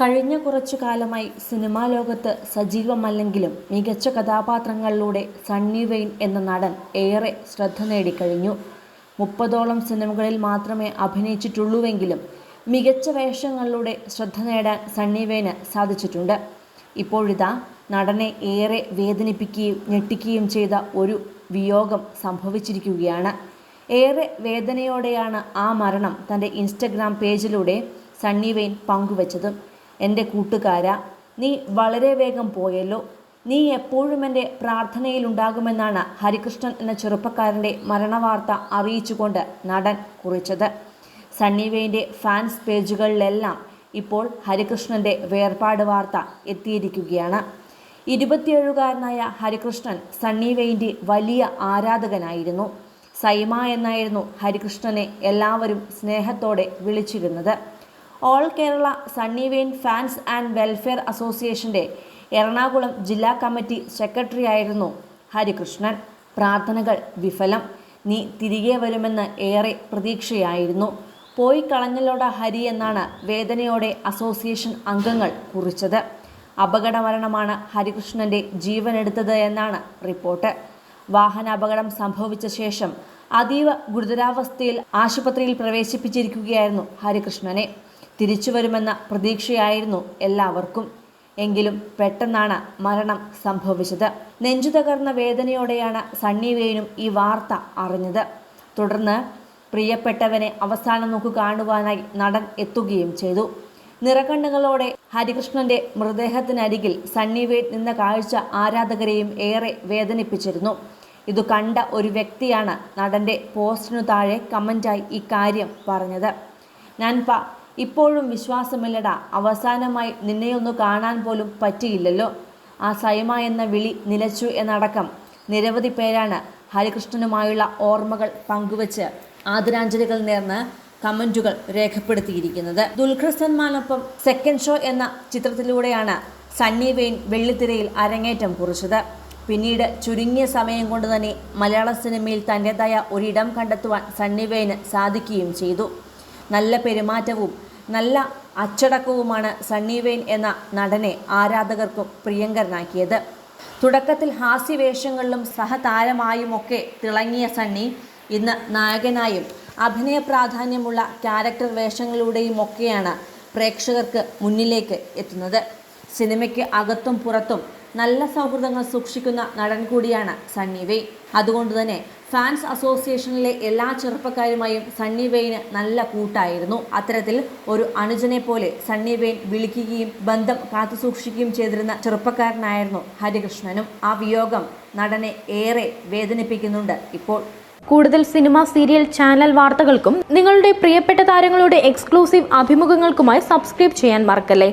കഴിഞ്ഞ കുറച്ചു കാലമായി സിനിമാ ലോകത്ത് സജീവമല്ലെങ്കിലും മികച്ച കഥാപാത്രങ്ങളിലൂടെ സണ്ണി വെയിൻ എന്ന നടൻ ഏറെ ശ്രദ്ധ നേടിക്കഴിഞ്ഞു. മുപ്പതോളം സിനിമകളിൽ മാത്രമേ അഭിനയിച്ചിട്ടുള്ളൂവെങ്കിലും മികച്ച വേഷങ്ങളിലൂടെ ശ്രദ്ധ നേടാൻ സണ്ണി വെയിന് സാധിച്ചിട്ടുണ്ട്. ഇപ്പോഴിതാ നടനെ ഏറെ വേദനിപ്പിക്കുകയും ഞെട്ടിക്കുകയും ചെയ്ത ഒരു വിയോഗം സംഭവിച്ചിരിക്കുകയാണ്. ഏറെ വേദനയോടെയാണ് ആ മരണം തന്റെ ഇൻസ്റ്റഗ്രാം പേജിലൂടെ സണ്ണി വെയിൻ പങ്കുവച്ചത്. എന്റെ കൂട്ടുകാര നീ വളരെ വേഗം പോയല്ലോ. നീ എപ്പോഴും എന്റെ പ്രാർത്ഥനയിലുണ്ടാകുമെന്നാണ് ഹരികൃഷ്ണൻ എന്ന ചെറുപ്പക്കാരന്റെ മരണവാർത്ത അറിയിച്ചുകൊണ്ട് നടൻ കുറിച്ചത്. സണ്ണിവേന്റെ ഫാൻസ് പേജുകളിലെല്ലാം ഇപ്പോൾ ഹരികൃഷ്ണന്റെ വേർപാട് വാർത്ത എത്തിയിരിക്കുകയാണ്. ഇരുപത്തിയേഴുകാരനായ ഹരികൃഷ്ണൻ സണ്ണി വെയിന്റെ വലിയ ആരാധകനായിരുന്നു. സൈമ എന്നായിരുന്നു ഹരികൃഷ്ണനെ എല്ലാവരും സ്നേഹത്തോടെ വിളിച്ചിരുന്നത്. All Kerala Sunny Wayne fans and welfare അസോസിയേഷന്റെ എറണാകുളം ജില്ലാ കമ്മിറ്റി സെക്രട്ടറിയായിരുന്നു ഹരികൃഷ്ണൻ. പ്രാർത്ഥനകൾ വിഫലം. നീ തിരികെ വരുമെന്ന് ഏറെ പ്രതീക്ഷയായിരുന്നു. പോയി കളഞ്ഞലോട ഹരി എന്നാണ് വേദനയോടെ അസോസിയേഷൻ അംഗങ്ങൾ കുറിച്ചത്. അപകടമരണമാണ് ഹരികൃഷ്ണന്റെ ജീവനെടുത്തത് എന്നാണ് റിപ്പോർട്ട്. വാഹനാപകടം സംഭവിച്ച ശേഷം അതീവ ഗുരുതരാവസ്ഥയിൽ ആശുപത്രിയിൽ പ്രവേശിപ്പിച്ചിരിക്കുകയായിരുന്നു ഹരികൃഷ്ണനെ. തിരിച്ചു വരുമെന്ന പ്രതീക്ഷയായിരുന്നു എല്ലാവർക്കും. എങ്കിലും പെട്ടെന്നാണ് മരണം സംഭവിച്ചത്. നെഞ്ചു തകർന്ന വേദനയോടെയാണ് സണ്ണി വെയിനും ഈ വാർത്ത അറിഞ്ഞത്. തുടർന്ന് പ്രിയപ്പെട്ടവനെ അവസാനം നോക്കു കാണുവാനായി നടൻ എത്തുകയും ചെയ്തു. നിറകണ്ണുകളോടെ ഹരികൃഷ്ണന്റെ മൃതദേഹത്തിനരികിൽ സണ്ണി വെയിൻ നിന്ന കാഴ്ച ആരാധകരെയും ഏറെ വേദനിപ്പിച്ചിരുന്നു. ഇത് കണ്ട ഒരു വ്യക്തിയാണ് നടന്റെ പോസ്റ്റിനു താഴെ കമന്റായി ഇക്കാര്യം പറഞ്ഞത്. ഞാൻ ഇപ്പോഴും വിശ്വാസമില്ലടാ. അവസാനമായി നിന്നെയൊന്നു കാണാൻ പോലും പറ്റിയില്ലല്ലോ. ആ സൈമ എന്ന വിളി നിലച്ചു എന്നടക്കം നിരവധി പേരാണ് ഹരികൃഷ്ണനുമായുള്ള ഓർമ്മകൾ പങ്കുവച്ച് ആദരാഞ്ജലികൾ നേർന്ന് കമന്റുകൾ രേഖപ്പെടുത്തിയിരിക്കുന്നത്. ദുൽഖർ സെക്കൻഡ് ഷോ എന്ന ചിത്രത്തിലൂടെയാണ് സണ്ണി വെയിൻ വെള്ളിത്തിരയിൽ അരങ്ങേറ്റം കുറിച്ചത്. പിന്നീട് ചുരുങ്ങിയ സമയം കൊണ്ട് തന്നെ മലയാള സിനിമയിൽ തന്റെതായ ഒരിടം കണ്ടെത്തുവാൻ സണ്ണി വെയിന് സാധിക്കുകയും ചെയ്തു. നല്ല പെരുമാറ്റവും നല്ല അച്ചടക്കവുമാണ് സണ്ണി വെയിൻ എന്ന നടനെ ആരാധകർക്കും പ്രിയങ്കരനാക്കിയത്. തുടക്കത്തിൽ ഹാസ്യവേഷങ്ങളിലും സഹതാരമായുമൊക്കെ തിളങ്ങിയ സണ്ണി ഇന്ന് നായകനായും അഭിനയ പ്രാധാന്യമുള്ള ക്യാരക്ടർ വേഷങ്ങളിലൂടെയുമൊക്കെയാണ് പ്രേക്ഷകർക്ക് മുന്നിലേക്ക് എത്തുന്നത്. സിനിമയ്ക്ക് അകത്തും പുറത്തും നല്ല സൗഹൃദങ്ങൾ സൂക്ഷിക്കുന്ന നടൻ കൂടിയാണ് സണ്ണി വെയിൻ അതുകൊണ്ട് തന്നെ ഫാൻസ് അസോസിയേഷനിലെ എല്ലാ ചെറുപ്പക്കാരുമായും സണ്ണി വെയിന് നല്ല കൂട്ടായിരുന്നു. അത്തരത്തിൽ ഒരു അനുജനെ പോലെ സണ്ണി വെയിൻ വിളിക്കുകയും ബന്ധം കാത്തുസൂക്ഷിക്കുകയും ചെയ്തിരുന്ന ചെറുപ്പക്കാരനായിരുന്നു ഹരികൃഷ്ണനും. ആ വിയോഗം നടനെ ഏറെ വേദനിപ്പിക്കുന്നുണ്ട് ഇപ്പോൾ. കൂടുതൽ സിനിമ സീരിയൽ ചാനൽ വാർത്തകൾക്കും നിങ്ങളുടെ പ്രിയപ്പെട്ട താരങ്ങളുടെ എക്സ്ക്ലൂസീവ് അഭിമുഖങ്ങൾക്കുമായി സബ്സ്ക്രൈബ് ചെയ്യാൻ മറക്കല്ലേ?